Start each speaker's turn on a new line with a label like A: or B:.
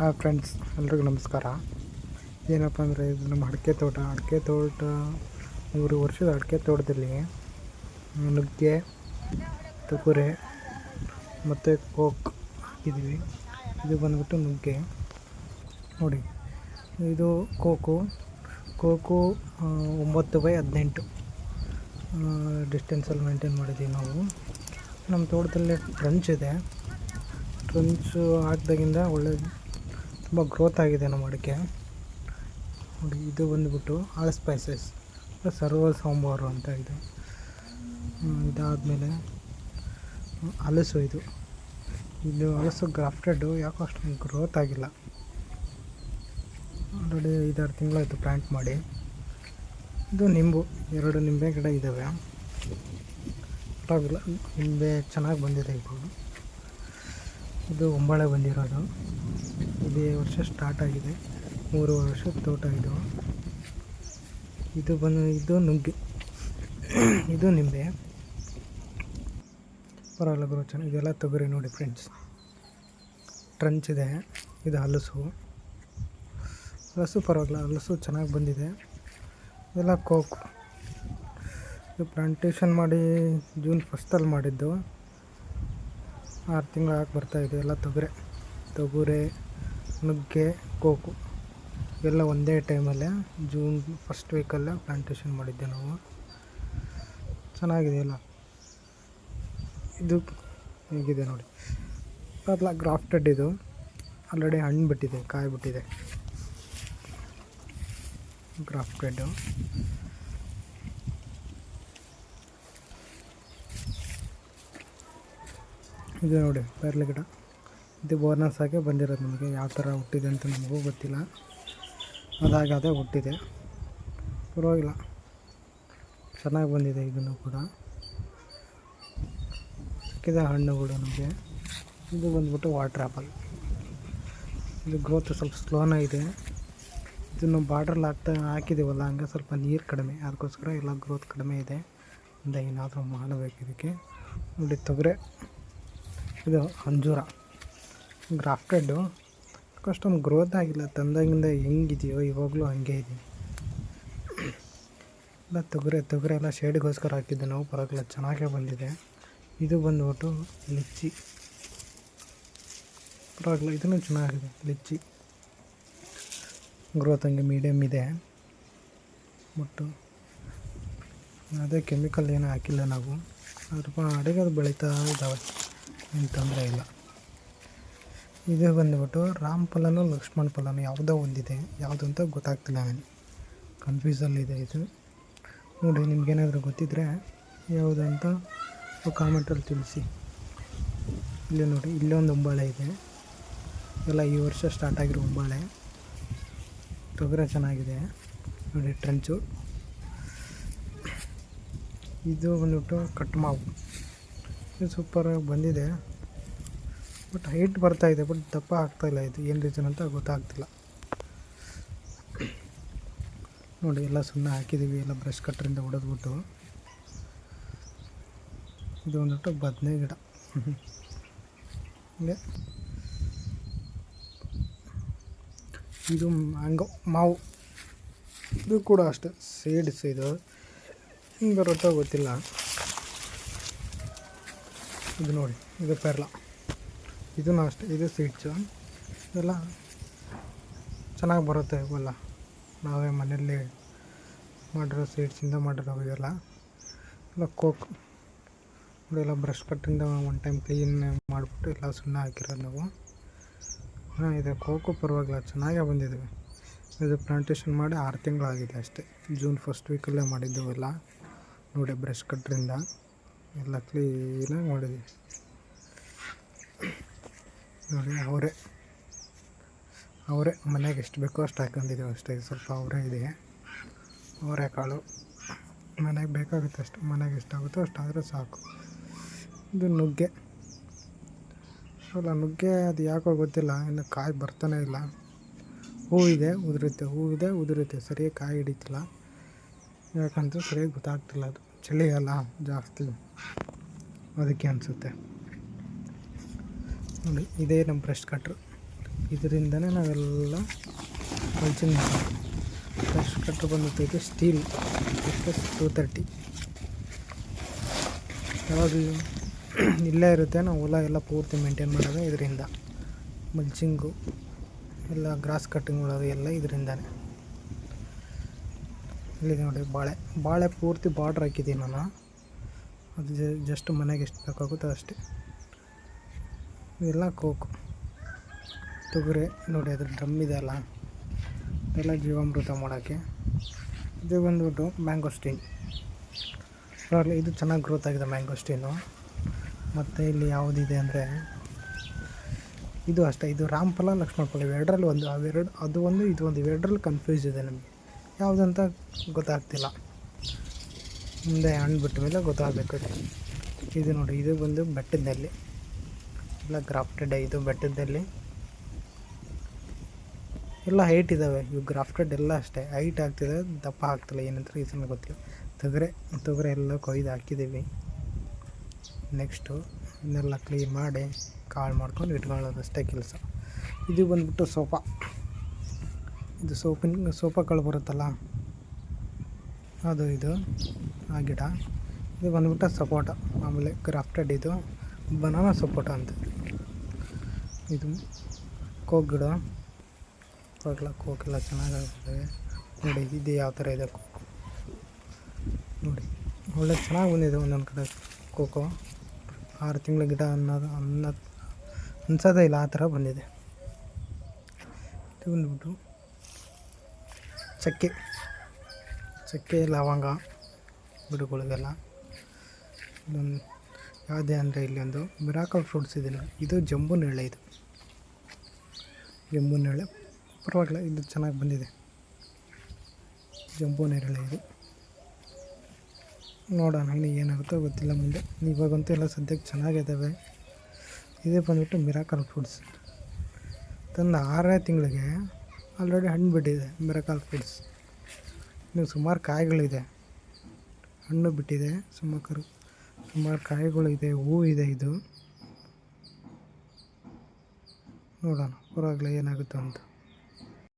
A: ಹಾಂ ಫ್ರೆಂಡ್ಸ್ ಎಲ್ರಿಗೂ ನಮಸ್ಕಾರ. ಏನಪ್ಪ ಅಂದರೆ ಇದು ನಮ್ಮ ಅಡಿಕೆ ತೋಟ. ಅಡಿಕೆ ತೋಟ ಮೂರು ವರ್ಷದ ಅಡಿಕೆ ತೋಟದಲ್ಲಿ ನುಗ್ಗೆ ತುಕುರೆ ಮತ್ತು ಕೋಕ್ ಹಾಕಿದ್ದೀವಿ ಇದು ಬಂದ್ಬಿಟ್ಟು ನುಗ್ಗೆ. ನೋಡಿ, ಇದು ಕೋಕು. ಕೋಕು ಒಂಬತ್ತು ಬೈ ಹದಿನೆಂಟು. ಡಿಸ್ಟೆನ್ಸಲ್ಲಿ ಮೇಂಟೈನ್ ಮಾಡಿದ್ದೀವಿ ನಾವು. ನಮ್ಮ ತೋಟದಲ್ಲಿ ಟ್ರಂಚ್ ಇದೆ. ಟ್ರಂಚು ಹಾಕಿದಾಗಿಂದ ಒಳ್ಳೆ ತುಂಬ ಗ್ರೋತ್ ಆಗಿದೆ ನಮ್ಮ ಅಡಿಕೆ. ನೋಡಿ, ಇದು ಬಂದುಬಿಟ್ಟು ಆಲ್ ಸ್ಪೈಸಸ್ ಸರ್ವ ಸಾಂಬಾರು ಅಂತ ಇದು. ಇದಾದಮೇಲೆ, ಹಲಸು ಇದು. ಇದು ಹಲಸು ಗ್ರಾಫ್ಟೆಡ್ಡು ಯಾಕೋ ಅಷ್ಟೊಂದು ಗ್ರೋತ್ ಆಗಿಲ್ಲ. ಆಲ್ರೆಡಿ ಐದಾರು ತಿಂಗಳಾಯಿತು ಪ್ಲ್ಯಾಂಟ್ ಮಾಡಿ. ಇದು ನಿಂಬು, ಎರಡು ನಿಂಬೆ ಗಿಡ ಇದ್ದಾವೆ ಪರವಾಗಿಲ್ಲ, ನಿಂಬೆ ಚೆನ್ನಾಗಿ ಬಂದಿದೆ ಇವಾಗ. ಇದು ಒಂಬಾಳೆ ಬಂದಿರೋದು. ಇದು ವರ್ಷ ಸ್ಟಾರ್ಟ್ ಆಗಿದೆ. ಮೂರು ವರ್ಷದ ತೋಟ ಇದು. ಇದು ಬಂದು, ಇದು ನುಗ್ಗೆ. ಇದು ನಿಂಬೆ. ಪರವಾಗಿಲ್ಲ ಗುರು, ಚೆನ್ನಾಗಿ, ಇದೆಲ್ಲ ತೊಗರಿ ನೋಡಿ ಫ್ರೆಂಡ್ಸ್ ಟ್ರಂಚ್ ಇದೆ. ಇದು ಹಲಸು. ಹಲಸು ಪರವಾಗಿಲ್ಲ, ಹಲಸು ಚೆನ್ನಾಗಿ ಬಂದಿದೆ. ಇದೆಲ್ಲ ಕೋಕ್ ಇದು ಪ್ಲಾಂಟೇಶನ್ ಮಾಡಿ ಜೂನ್ ಫಸ್ಟಲ್ಲಿ ಮಾಡಿದ್ದು. ಆರು ತಿಂಗಳು ಹಾಕಿ ಬರ್ತಾಯಿದೆ ಎಲ್ಲ ತೊಗರೆ ತೊಗರೆ, ನುಗ್ಗೆ, ಕೋಕು ಎಲ್ಲ ಒಂದೇ ಟೈಮಲ್ಲೇ ಜೂನ್ ಫಸ್ಟ್ ವೀಕಲ್ಲೇ ಪ್ಲಾಂಟೇಶನ್ ಮಾಡಿದ್ದೆ ನಾವು. ಚೆನ್ನಾಗಿದೆ ಎಲ್ಲ. ಇದು ಹೇಗಿದೆ ನೋಡಿ. ಅದೆಲ್ಲ ಗ್ರಾಫ್ಟೆಡ್ ಇದು. ಆಲ್ರೆಡಿ ಹಣ್ಣು ಬಿಟ್ಟಿದೆ, ಕಾಯಿ ಬಿಟ್ಟಿದೆ. ಗ್ರಾಫ್ಟೆಡ್ಡು ಇದು ನೋಡಿ, ಪೇರ್ಲೆ ಗಿಡ. ಇದು ಬೋರ್ನಸ್ ಆಗಿ ಬಂದಿರೋದು ನಮಗೆ. ಯಾವ ಥರ ಹುಟ್ಟಿದೆ ಅಂತ ನಮಗೂ ಗೊತ್ತಿಲ್ಲ. ಅದಾಗ ಅದೇ ಹುಟ್ಟಿದೆ. ಪರವಾಗಿಲ್ಲ. ಚೆನ್ನಾಗಿ ಬಂದಿದೆ ಇದನ್ನು ಕೂಡ. ಸಿಕ್ಕಿದ ಹಣ್ಣುಗಳು ನಮಗೆ. ಇದು ಬಂದ್ಬಿಟ್ಟು ವಾಟರ್ ಆ್ಯಪಲ್ ಇದು ಗ್ರೋತ್ ಸ್ವಲ್ಪ ಸ್ಲೋನೇ ಇದೆ. ಇದನ್ನು ಬಾರ್ಡ್ರಲ್ಲಿ ಹಾಕ್ತಾ ಹಾಕಿದ್ದೀವಲ್ಲ ಹಂಗೆ ಸ್ವಲ್ಪ ನೀರು ಕಡಿಮೆ. ಅದಕ್ಕೋಸ್ಕರ ಎಲ್ಲ ಗ್ರೋತ್ ಕಡಿಮೆ ಇದೆ. ಅಂದ ಏನಾದರೂ ಮಾಡಬೇಕು ಇದಕ್ಕೆ. ನೋಡಿ ತೊಗರೆ. ಇದು ಅಂಜೂರ. ಗ್ರಾಫ್ಟೆಡ್ಡು ಅಷ್ಟೊಂದು ಗ್ರೋತ್ ಆಗಿಲ್ಲ. ತಂದಾಗಿಂದ ಹೆಂಗಿದೆಯೋ ಇವಾಗಲೂ ಹಂಗೆ ಇದೆ. ಎಲ್ಲ ತೊಗರೆ ತೊಗರೆ ಎಲ್ಲ ಶೇಡ್ಗೋಸ್ಕರ ಹಾಕಿದ್ದೆ ನಾವು. ಪರವಾಗಿಲ್ಲ, ಚೆನ್ನಾಗೇ ಬಂದಿದೆ. ಇದು ಬಂದ್ಬಿಟ್ಟು ಲಿಚ್ಚಿ. ಪರವಾಗಿಲ್ಲ, ಇದನ್ನು ಚೆನ್ನಾಗಿದೆ. ಲಿಚ್ಚಿ. ಗ್ರೋತ್ ಹಂಗೆ ಮೀಡಿಯಮ್ ಇದೆ. ಬಟ್ಟು ಅದೇ ಕೆಮಿಕಲ್ ಏನೂ ಹಾಕಿಲ್ಲ ನಾವು. ಅದ್ರ ಅಡುಗೆ ಅದು ಬೆಳೀತಾ ಇದ್ದಾವೆ. ಏನು ತೊಂದರೆ ಇಲ್ಲ. ಇದು ಬಂದ್ಬಿಟ್ಟು ರಾಮ್ ಫಲನೋ ಲಕ್ಷ್ಮಣ್ ಫಲನೋ ಯಾವುದೋ ಒಂದಿದೆ. ಯಾವುದು ಅಂತ ಗೊತ್ತಾಗ್ತಿಲ್ಲ ನನಗೆ. ಕನ್ಫ್ಯೂಸಲ್ಲಿದೆ ಇದು ನೋಡಿ ನಿಮ್ಗೇನಾದರೂ ಗೊತ್ತಿದ್ದರೆ ಯಾವುದು ಅಂತ ಕಾಮೆಂಟಲ್ಲಿ ತಿಳಿಸಿ. ಇಲ್ಲಿ ನೋಡಿ ಇಲ್ಲೊಂದು ಒಂಬಾಳೆ ಇದೆ. ಎಲ್ಲ ಈ ವರ್ಷ ಸ್ಟಾರ್ಟ್ ಆಗಿರೋ ಒಂಬಾಳೆ. ತೊಗರೆ ಚೆನ್ನಾಗಿದೆ. ನೋಡಿ ಟ್ರೆಂಚು ಇದು ಬಂದುಬಿಟ್ಟು ಕಟ್ ಮಾವು. ಸೂಪರಾಗಿ ಬಂದಿದೆ. ಬಟ್ ಹೈಟ್ ಬರ್ತಾ ಇದೆ ಬಟ್ ದಪ್ಪ ಆಗ್ತಾಯಿಲ್ಲ ಇದು. ಏನು ರೀಸನ್ ಅಂತ ಗೊತ್ತಾಗ್ತಿಲ್ಲ. ನೋಡಿ, ಎಲ್ಲ ಸುಮ್ಮನೆ ಹಾಕಿದ್ದೀವಿ ಎಲ್ಲ ಬ್ರಷ್ ಕಟ್ಟರಿಂದ ಹೊಡೆದ್ಬಿಟ್ಟು. ಇದು ಬಂದ್ಬಿಟ್ಟು ಬದನೆ ಗಿಡ. ಹಂಗೆ. ಇದು ಮ್ಯಾಂಗೋ ಮಾವು. ಇದು ಕೂಡ ಅಷ್ಟೇ. ಸೀಡ್ಸ್ ಇದು. ಹಿಂಗೆ ಬರುತ್ತೋ ಗೊತ್ತಿಲ್ಲ. ಇದು ನೋಡಿ, ಇದು ಪೆರ್ಲ. ಇದೂ ಅಷ್ಟೆ, ಇದು ಸ್ವಿಚ್ಚು ಇದೆಲ್ಲ ಚೆನ್ನಾಗಿ ಬರುತ್ತೆ ಇವೆಲ್ಲ. ನಾವೇ ಮನೆಯಲ್ಲಿ ಮಾಡಿರೋ ಸ್ವೀಟ್ಸಿಂದ ಮಾಡಿರೋ ಇವೆಲ್ಲ. ಎಲ್ಲ ಕೋಕ್ ಎಲ್ಲ ಬ್ರಷ್ ಕಟ್ಟಿಂದ ಒನ್ ಟೈಮ್ ಕ್ಲೀನ್ ಮಾಡಿಬಿಟ್ಟು ಎಲ್ಲ ಸುಣ್ಣ ಹಾಕಿರೋದು ನಾವು. ಹಾಂ, ಇದೆ ಕೋಕು, ಪರವಾಗಿಲ್ಲ, ಚೆನ್ನಾಗೇ ಬಂದಿದ್ದೀವಿ ಇದು ಪ್ಲಾಂಟೇಶನ್ ಮಾಡಿ ಆರು ತಿಂಗಳಾಗಿದೆ ಅಷ್ಟೇ. ಜೂನ್ ಫಸ್ಟ್ ವೀಕಲ್ಲೇ ಮಾಡಿದ್ದು ಎಲ್ಲ. ನೋಡಿ ಬ್ರಷ್ ಕಟ್ರಿಂದ ಎಲ್ಲ ಕ್ಲೀನಾಗಿ ಮಾಡಿದ್ವಿ. ನೋಡಿ, ಅವರೇ. ಅವರೇ, ಮನೆಗೆ ಎಷ್ಟು ಬೇಕೋ ಅಷ್ಟು ಹಾಕೊಂಡಿದ್ದೀವಿ ಅಷ್ಟೇ. ಸ್ವಲ್ಪ ಅವರೇ ಇದೆ. ಅವರೇ ಕಾಳು. ಮನೆಗೆ ಬೇಕಾಗುತ್ತೆ ಅಷ್ಟು. ಮನೆಗೆ ಎಷ್ಟಾಗುತ್ತೋ ಅಷ್ಟಾದರೆ ಸಾಕು. ಇದು ನುಗ್ಗೆ. ಅಲ್ಲ, ನುಗ್ಗೆ ಅದು ಯಾಕೋ ಗೊತ್ತಿಲ್ಲ. ಇನ್ನು ಕಾಯಿ ಬರ್ತಾನೆ ಇಲ್ಲ. ಹೂವಿದೆ ಉದುರುತ್ತೆ. ಹೂವಿದೆ ಉದುರುತ್ತೆ. ಸರಿಯಾಗಿ ಕಾಯಿ ಹಿಡಿತಿಲ್ಲ. ಯಾಕಂತ ಸರಿಯಾಗಿ ಗೊತ್ತಾಗ್ತಿಲ್ಲ ಅದು. ಚಳಿ ಅಲ್ಲ ಜಾಸ್ತಿ. ಅದಕ್ಕೆ ಅನಿಸುತ್ತೆ. ನೋಡಿ, ಇದೇ ನಮ್ಮ ಬ್ರಷ್ ಕಟ್ರು. ಇದರಿಂದನೇ ನಾವೆಲ್ಲ ಮಲ್ಚಿಂಗ್ ಮಾಡೋದು ಕಟ್ರು ಬಂದಿರ್ತೈತೆ ಸ್ಟೀಲ್ ಎಸ್ ಟೂ ತರ್ಟಿ ಯಾವಾಗಲೂ ಇಲ್ಲೇ ಇರುತ್ತೆ, ನಾವು ಹೊಲ ಎಲ್ಲ ಪೂರ್ತಿ ಮೇಂಟೈನ್ ಮಾಡೋದು ಇದರಿಂದ. ಮಲ್ಚಿಂಗು ಎಲ್ಲ ಗ್ರಾಸ್ ಕಟ್ಟಿಂಗ್ ಮಾಡೋದು ಎಲ್ಲ ಇದರಿಂದಾನೆ. ಇಲ್ಲಿ ನೋಡಿ, ಬಾಳೆ. ಬಾಳೆ ಪೂರ್ತಿ ಬಾರ್ಡ್ರ್ ಹಾಕಿದ್ದೀನಿ ನಾನು. ಅದು ಜಸ್ಟ್ ಮನೆಗೆ ಎಷ್ಟು ಬೇಕಾಗುತ್ತೋ ಅಷ್ಟೇ. ಇದೆಲ್ಲ ಕೋಕು. ತೊಗರಿ, ನೋಡಿ ಅದ್ರ ಡ್ರಮ್ ಇದೆ ಅಲ್ಲ. ಇದೆಲ್ಲ ಜೀವಾಮೃತ ಮಾಡೋಕ್ಕೆ. ಇದು ಬಂದ್ಬಿಟ್ಟು ಮ್ಯಾಂಗೋಸ್ಟೀನ್ ಪರವಾಗಿಲ್ಲ ಇದು ಚೆನ್ನಾಗಿ ಗ್ರೋತ್ ಆಗಿದೆ ಮ್ಯಾಂಗೋಸ್ಟೀನು ಮತ್ತು ಇಲ್ಲಿ ಯಾವುದಿದೆ ಅಂದರೆ, ಇದು ಅಷ್ಟೇ. ಇದು ರಾಮಫಲ ಲಕ್ಷ್ಮಣ ಫಲ ಇವೆರಡರಲ್ಲಿ ಒಂದು ಅವೆರಡು ಅದು ಒಂದು, ಇದು ಒಂದು. ಇವೆರಡರಲ್ಲಿ ಕನ್ಫ್ಯೂಸ್ ಇದೆ ನಮಗೆ. ಯಾವುದಂತ ಗೊತ್ತಾಗ್ತಿಲ್ಲ. ಮುಂದೆ ಹಣ್ಣು ಬಿಟ್ಟ ಮೇಲೆ ಗೊತ್ತಾಗಬೇಕು. ಇದು ನೋಡಿ, ಇದು ಬಂದು ಬೆಟ್ಟದಲ್ಲಿ. ಎಲ್ಲ ಗ್ರಾಫ್ಟೆಡ್, ಇದು ಬೆಟ್ಟದಲ್ಲಿ. ಎಲ್ಲ ಹೈಟ್ ಇದ್ದಾವೆ ಇವು ಗ್ರಾಫ್ಟೆಡ್ ಎಲ್ಲ ಅಷ್ಟೇ. ಹೈಟ್ ಆಗ್ತಿದೆ, ದಪ್ಪ ಆಗ್ತಿಲ್ಲ. ಏನಂತ ರೀಸನ್ ಗೊತ್ತಿಲ್ಲ. ತೊಗರೆ ತೊಗರೆ ಎಲ್ಲ ಕೊಯ್ದು ಹಾಕಿದ್ದೀವಿ. ನೆಕ್ಸ್ಟು ಇನ್ನೆಲ್ಲ ಕ್ಲೀನ್ ಮಾಡಿ ಕಾಳು ಮಾಡ್ಕೊಂಡು ಇಟ್ಕೊಳ್ಳೋದು ಅಷ್ಟೇ ಕೆಲಸ. ಇದು ಬಂದ್ಬಿಟ್ಟು ಸೋಫಾ ಇದು ಸೋಪಿನ ಸೋಫಾ ಕಾಳು ಬರುತ್ತಲ್ಲ? ಅದು, ಇದು. ಆ ಗಿಡ ಇದು ಬಂದ್ಬಿಟ್ಟು ಸಪೋಟ. ಆಮೇಲೆ ಕ್ರಾಫ್ಟೆಡ್ ಇದು ಬನಾನಾ ಸಪೋಟ ಅಂತ. ಇದು ಕೋಕ್ ಗಿಡ. ಕೋಕೆಲ್ಲ ಕೋಕೆಲ್ಲ ಚೆನ್ನಾಗಾಗ್ತದೆ. ನೋಡಿ, ಇದು ಯಾವ ಥರ ಇದೆ ಕೋಕು. ನೋಡಿ, ಒಳ್ಳೆ ಚೆನ್ನಾಗಿ ಬಂದಿದೆ ಒಂದೊಂದು ಕಡೆ ಕೋಕೋ. ಆರು ತಿಂಗಳ ಗಿಡ ಅನ್ನೋದು ಅನ್ನ, ಅನ್ಸೋದೇ ಇಲ್ಲ, ಆ ಥರ ಬಂದಿದೆ. ಇದು ಬಂದ್ಬಿಟ್ಟು ಚಕ್ಕೆ. ಚಕ್ಕೆ, ಲವಂಗ. ಗಿಡಗಳಿಗೆಲ್ಲ ಇದೊಂದು ಯಾವುದೇ ಅಂದರೆ ಇಲ್ಲಿ ಒಂದು ಮಿರಾಕಲ್ ಫ್ರೂಟ್ಸ್ ಇದೆ ಇದು ಜಂಬು ನೇಳೆ ಇದು. ಜಂಬು ನೇಳೆ ಪರವಾಗಿಲ್ಲ, ಇದು ಚೆನ್ನಾಗಿ ಬಂದಿದೆ. ಜಂಬು ನೇರಳೆ ಇದು. ನೋಡೋಣ ಇನ್ನು ಏನಾಗುತ್ತೋ ಗೊತ್ತಿಲ್ಲ ಮುಂದೆ. ಇವಾಗಂತೂ ಎಲ್ಲ ಸದ್ಯಕ್ಕೆ ಚೆನ್ನಾಗಿದ್ದಾವೆ ಇದೇ ಬಂದುಬಿಟ್ಟು ಮಿರಾಕಲ್ ಫ್ರೂಟ್ಸ್ ತಂದು ಆರನೇ ತಿಂಗಳಿಗೆ ಆಲ್ರೆಡಿ ಹಣ್ಣು ಬಿಟ್ಟಿದೆ ಮಿರಾಕಲ್ ಫ್ರೂಟ್ಸ್ ಇನ್ನು ಸುಮಾರು ಕಾಯಿಗಳಿದೆ. ಹಣ್ಣು ಬಿಟ್ಟಿದೆ. ಸುಮಾರು ಸುಮಾರು ಕಾಯಿಗಳಿದೆ ಹೂವು ಇದೆ ಇದು. ನೋಡೋಣ ಪರವಾಗಿಲ್ಲ ಏನಾಗುತ್ತೆ ಅಂತ.